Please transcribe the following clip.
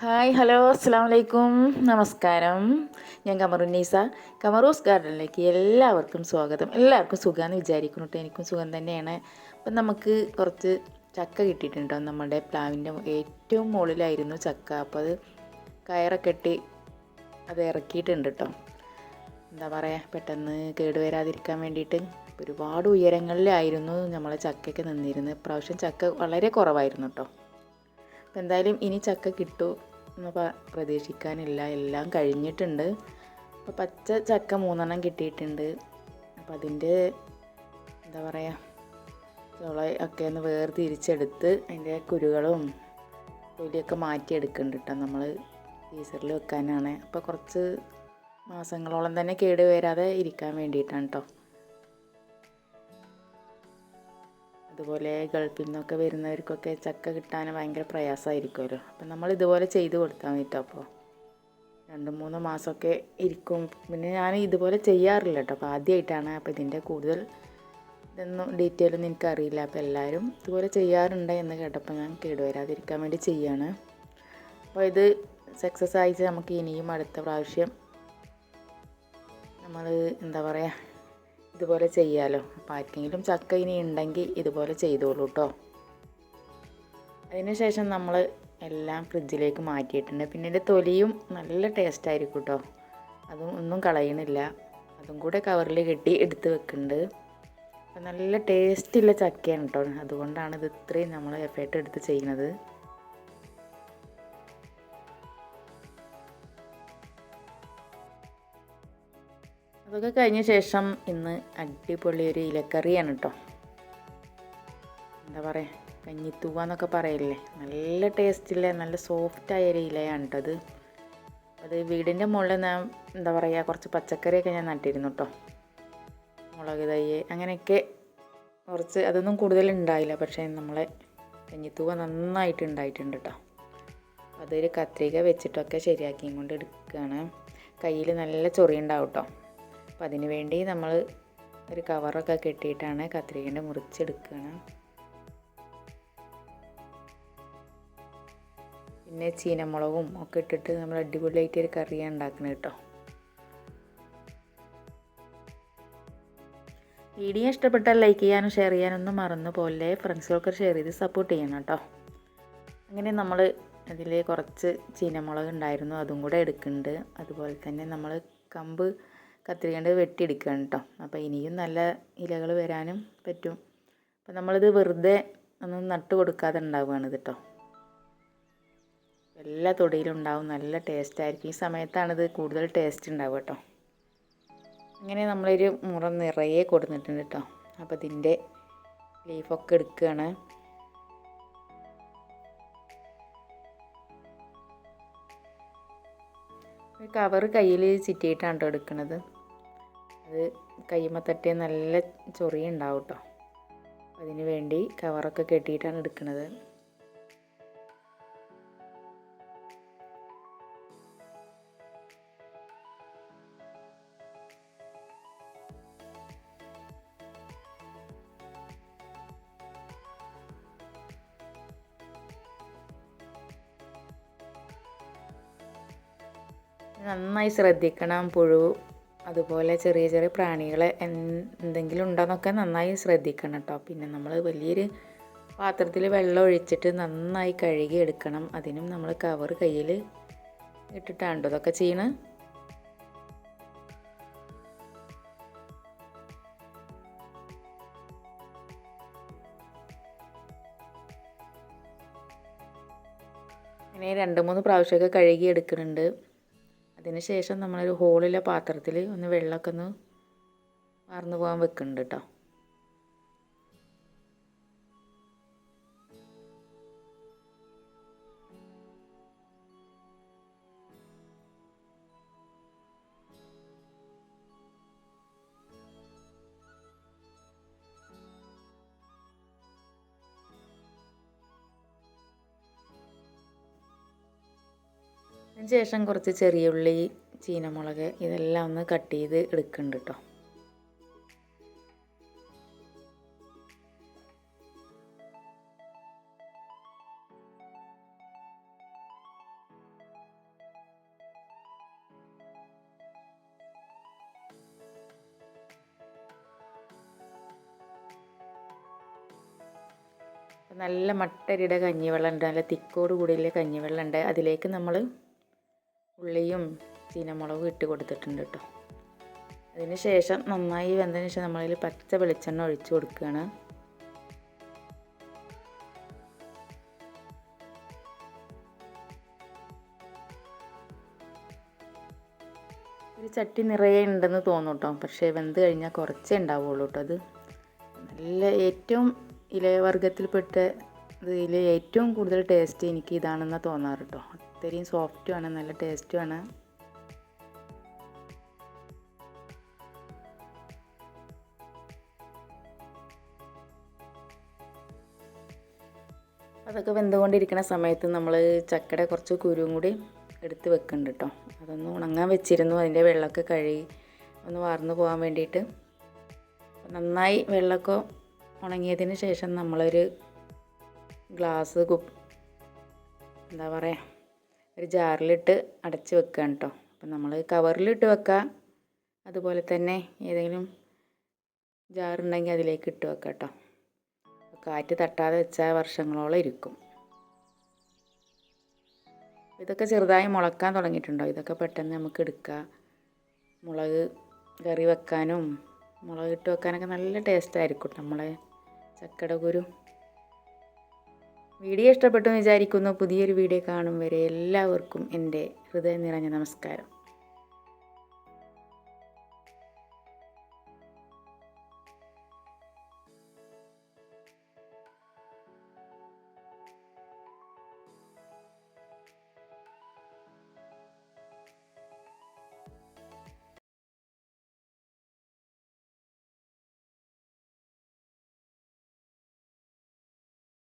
Hi hello അസ്സാം വലൈക്കും നമസ്കാരം. ഞാൻ കമറുന്നീസ കമറൂസ് ഗാർഡനിലേക്ക് എല്ലാവർക്കും സ്വാഗതം. എല്ലാവർക്കും സുഖമാണ് വിചാരിക്കുന്നു കേട്ടോ എനിക്കും സുഖം തന്നെയാണ്. അപ്പം നമുക്ക് കുറച്ച് ചക്ക കിട്ടിയിട്ടുണ്ടോ നമ്മുടെ പ്ലാവിന്റെ ഏറ്റവും മുകളിലായിരുന്നു ചക്ക. അപ്പോൾ അത് കയറൊക്കെ കെട്ടി അത് ഇറക്കിയിട്ടുണ്ട് കേട്ടോ എന്താ പറയുക പെട്ടെന്ന് കേടുവരാതിരിക്കാൻ വേണ്ടിയിട്ട് ഒരുപാട് ഉയരങ്ങളിലായിരുന്നു നമ്മളെ ചക്കയൊക്കെ നിന്നിരുന്നത്. ഇപ്രാവശ്യം ചക്ക വളരെ കുറവായിരുന്നു കേട്ടോ എന്തായാലും ഇനി ചക്ക കിട്ടൂ എന്ന് പ്രതീക്ഷിക്കാനില്ല. എല്ലാം കഴിഞ്ഞിട്ടുണ്ട്. അപ്പോൾ പച്ച ചക്ക മൂന്നെണ്ണം കിട്ടിയിട്ടുണ്ട്. അപ്പോൾ അതിന്റെ എന്താ പറയുക ചോള ഒക്കെ ഒന്ന് വേർതിരിച്ചെടുത്ത് അതിന്റെ കുരുകളും തൊലിയൊക്കെ മാറ്റിയെടുക്കുന്നുണ്ട് കേട്ടോ നമ്മൾ ഫ്രീസറിൽ വെക്കാനാണ്. അപ്പോൾ കുറച്ച് മാസങ്ങളോളം തന്നെ കേട് വരാതെ ഇരിക്കാൻ വേണ്ടിയിട്ടാണ് കേട്ടോ അതുപോലെ ഗൾഫിൽ നിന്നൊക്കെ വരുന്നവർക്കൊക്കെ ചക്ക കിട്ടാൻ ഭയങ്കര പ്രയാസമായിരിക്കുമല്ലോ. അപ്പം നമ്മൾ ഇതുപോലെ ചെയ്ത് കൊടുത്താൽ മതി അപ്പോൾ. രണ്ട് മൂന്ന് മാസമൊക്കെ ഇരിക്കും. പിന്നെ ഞാൻ ഇതുപോലെ ചെയ്യാറില്ല കേട്ടോ അപ്പോൾ ആദ്യമായിട്ടാണ് അപ്പോൾ ഇതിന്റെ കൂടുതൽ ഇതൊന്നും ഡീറ്റെയിൽ ഒന്നും എനിക്കറിയില്ല. അപ്പോൾ എല്ലാവരും ഇതുപോലെ ചെയ്യാറുണ്ട് എന്ന് കേട്ടപ്പോൾ ഞാൻ കേടുവരാതിരിക്കാൻ വേണ്ടി ചെയ്യാണ്. അപ്പോൾ ഇത് സക്സസ് ആയിട്ട് നമുക്ക് ഇനിയും അടുത്ത പ്രാവശ്യം നമ്മൾ എന്താ പറയുക ഇതുപോലെ ചെയ്യാമല്ലോ അപ്പോൾ ആർക്കെങ്കിലും ചക്ക ഇനി ഉണ്ടെങ്കിൽ ഇതുപോലെ ചെയ്തോളൂ കേട്ടോ അതിനുശേഷം നമ്മൾ എല്ലാം ഫ്രിഡ്ജിലേക്ക് മാറ്റിയിട്ടുണ്ട്. പിന്നെ ഇതിന്റെ തൊലിയും നല്ല ടേസ്റ്റ് ആയിരിക്കും കേട്ടോ അതും ഒന്നും കളയണില്ല. അതും കൂടെ കവറിൽ കെട്ടി എടുത്ത് വെക്കുന്നുണ്ട് അപ്പം നല്ല ടേസ്റ്റുള്ള ചക്കയാണ് കേട്ടോ അതുകൊണ്ടാണ് ഇത് ഇത്രയും നമ്മൾ എഫേർട്ട് എടുത്ത് ചെയ്യുന്നത്. അതൊക്കെ കഴിഞ്ഞ ശേഷം ഇന്ന് അടിപൊളി ഒരു ഇലക്കറിയാണ് കേട്ടോ എന്താ പറയുക കഞ്ഞിത്തൂവ എന്നൊക്കെ പറയില്ലേ? നല്ല ടേസ്റ്റില്ലേ നല്ല സോഫ്റ്റായ ഒരു ഇലയാണ് കേട്ടോ അത്. വീടിന്റെ മുകളിൽ ഞാൻ എന്താ പറയുക കുറച്ച് പച്ചക്കറിയൊക്കെ ഞാൻ നട്ടിരുന്നു കേട്ടോ മുളക് തൈ അങ്ങനെയൊക്കെ കുറച്ച് അതൊന്നും കൂടുതൽ ഉണ്ടായില്ല. പക്ഷേ നമ്മളെ കഞ്ഞിത്തൂവ നന്നായിട്ട് ഉണ്ടായിട്ടുണ്ട് കേട്ടോ അതൊരു കത്രിക വെച്ചിട്ടൊക്കെ ശരിയാക്കിയും കൊണ്ട് എടുക്കുകയാണ് കയ്യിൽ നല്ല ചൊറി ഉണ്ടാവും കേട്ടോ അപ്പം അതിന് വേണ്ടി നമ്മൾ ഒരു കവറൊക്കെ കെട്ടിയിട്ടാണ് കത്രികേന്റെ മുറിച്ചെടുക്കുകയാണ് പിന്നെ ചീനമുളകും ഒക്കെ ഇട്ടിട്ട് നമ്മൾ അടിപൊളിയായിട്ട് ഒരു കറിയാണ് ഉണ്ടാക്കുന്നത് കേട്ടോ വീഡിയോ ഇഷ്ടപ്പെട്ടാൽ ലൈക്ക് ചെയ്യാനും ഷെയർ ചെയ്യാനൊന്നും മറന്നു പോലെ ഫ്രണ്ട്സുകൾക്ക് ഷെയർ ചെയ്ത് സപ്പോർട്ട് ചെയ്യണം കേട്ടോ അങ്ങനെ നമ്മൾ അതിൽ കുറച്ച് ചീനമുളക് ഉണ്ടായിരുന്നു അതും കൂടെ എടുക്കുന്നുണ്ട്. അതുപോലെ തന്നെ നമ്മൾ കമ്പ് കത്തിരിക്കേണ്ടത് വെട്ടിയെടുക്കുകയാണ് കേട്ടോ അപ്പോൾ ഇനിയും നല്ല ഇലകൾ വരാനും പറ്റും. അപ്പോൾ നമ്മളിത് വെറുതെ ഒന്നും നട്ട് കൊടുക്കാതെ ഉണ്ടാവുകയാണ് ഇത് കേട്ടോ എല്ലാ തൊടിയിലും ഉണ്ടാവും നല്ല ടേസ്റ്റ് ആയിരിക്കും. ഈ സമയത്താണ് ഇത് കൂടുതൽ ടേസ്റ്റ് ഉണ്ടാവുക കേട്ടോ അങ്ങനെ നമ്മളൊരു മുറ നിറയെ കൊടുത്തിട്ടുണ്ട് കേട്ടോ അപ്പോൾ ഇതിന്റെ ലീഫൊക്കെ എടുക്കുകയാണ്. കവർ കയ്യിൽ ചിറ്റിയിട്ടാണ് കേട്ടോ എടുക്കുന്നത് അത് കയ്യുമ്മ നല്ല ചൊറി ഉണ്ടാവും കേട്ടോ അതിന് വേണ്ടി കവറൊക്കെ കെട്ടിയിട്ടാണ് എടുക്കുന്നത് നന്നായി ശ്രദ്ധിക്കണം പുഴു അതുപോലെ ചെറിയ ചെറിയ പ്രാണികളെ എന്തെങ്കിലും ഉണ്ടോന്നൊക്കെ നന്നായി ശ്രദ്ധിക്കണം കേട്ടോ. പിന്നെ നമ്മൾ വലിയൊരു പാത്രത്തിൽ വെള്ളം ഒഴിച്ചിട്ട് നന്നായി കഴുകി എടുക്കണം. അതിനും നമ്മൾ കവർ കയ്യിൽ ഇട്ടിട്ടാണ് ഇതൊക്കെ ചെയ്യണ. ഇനി രണ്ട് മൂന്ന് പ്രാവശ്യമൊക്കെ കഴുകി എടുക്കുന്നുണ്ട്. അതിന് ശേഷം നമ്മളൊരു ഹോളിലെ പാത്രത്തിൽ ഒന്ന് വെള്ളമൊക്കെ ഒന്ന് വാർന്നു പോകാൻ വെക്കുന്നുണ്ട് കേട്ടോ ശേഷം കുറച്ച് ചെറിയ ഉള്ളി ചീനമുളക് ഇതെല്ലാം ഒന്ന് കട്ട് ചെയ്ത് എടുക്കുന്നുണ്ട് കേട്ടോ നല്ല മട്ടരിയുടെ കഞ്ഞിവെള്ളം ഉണ്ട്. നല്ല തിക്കോട് കൂടിയുള്ള കഞ്ഞിവെള്ളം ഉണ്ട്. അതിലേക്ക് നമ്മൾ ഉള്ളിയും ചീനമുളകും ഇട്ട് കൊടുത്തിട്ടുണ്ട് കേട്ടോ അതിന് ശേഷം നന്നായി വെന്തതിന് ശേഷം നമ്മളതിൽ പച്ച വെളിച്ചെണ്ണ ഒഴിച്ച് കൊടുക്കുകയാണ് ഒരു ചട്ടി നിറയെ ഉണ്ടെന്ന് തോന്നും കേട്ടോ പക്ഷേ വെന്ത് കഴിഞ്ഞാൽ കുറച്ചേ ഉണ്ടാവുള്ളൂ കേട്ടോ അത്. നല്ല ഏറ്റവും ഇലവർഗത്തിൽപ്പെട്ട ഇതിൽ ഏറ്റവും കൂടുതൽ ടേസ്റ്റ് എനിക്ക് ഇതാണെന്ന് തോന്നാറ് കേട്ടോ അത്രയും സോഫ്റ്റുമാണ് നല്ല ടേസ്റ്റുമാണ് അതൊക്കെ വെന്തുകൊണ്ടിരിക്കുന്ന സമയത്ത് നമ്മൾ ചക്കയുടെ കുറച്ച് കുരുവും കൂടി എടുത്ത് വെക്കുന്നുണ്ട് കേട്ടോ അതൊന്ന് ഉണങ്ങാൻ വെച്ചിരുന്നു അതിന്റെ വെള്ളമൊക്കെ കഴുകി ഒന്ന് വാർന്നു പോകാൻ വേണ്ടിയിട്ട്. നന്നായി വെള്ളമൊക്കെ ഉണങ്ങിയതിന് ശേഷം നമ്മളൊരു ഗ്ലാസ് കു എന്താ പറയുക ഒരു ജാറിലിട്ട് അടച്ച് വെക്കുകയാണ് കേട്ടോ അപ്പം നമ്മൾ കവറിലിട്ട് വെക്കുക അതുപോലെ തന്നെ ഏതെങ്കിലും ജാറുണ്ടെങ്കിൽ അതിലേക്ക് ഇട്ട് വെക്കാം കേട്ടോ കാറ്റ് തട്ടാതെ വെച്ചാൽ വർഷങ്ങളോളം ഇരിക്കും. ഇതൊക്കെ ചെറുതായി മുളക്കാൻ തുടങ്ങിയിട്ടുണ്ടോ? ഇതൊക്കെ പെട്ടെന്ന് നമുക്ക് എടുക്കുക മുളക് കറി വെക്കാനും മുളക് ഇട്ട് വെക്കാനൊക്കെ നല്ല ടേസ്റ്റ് ആയിരിക്കും നമ്മളെ ചക്കട കുരു. വീഡിയോ ഇഷ്ടപ്പെട്ടു വിചാരിക്കുന്നു. പുതിയൊരു വീഡിയോ കാണും വരെ എല്ലാവർക്കും എന്റെ ഹൃദയം നിറഞ്ഞ നമസ്കാരം.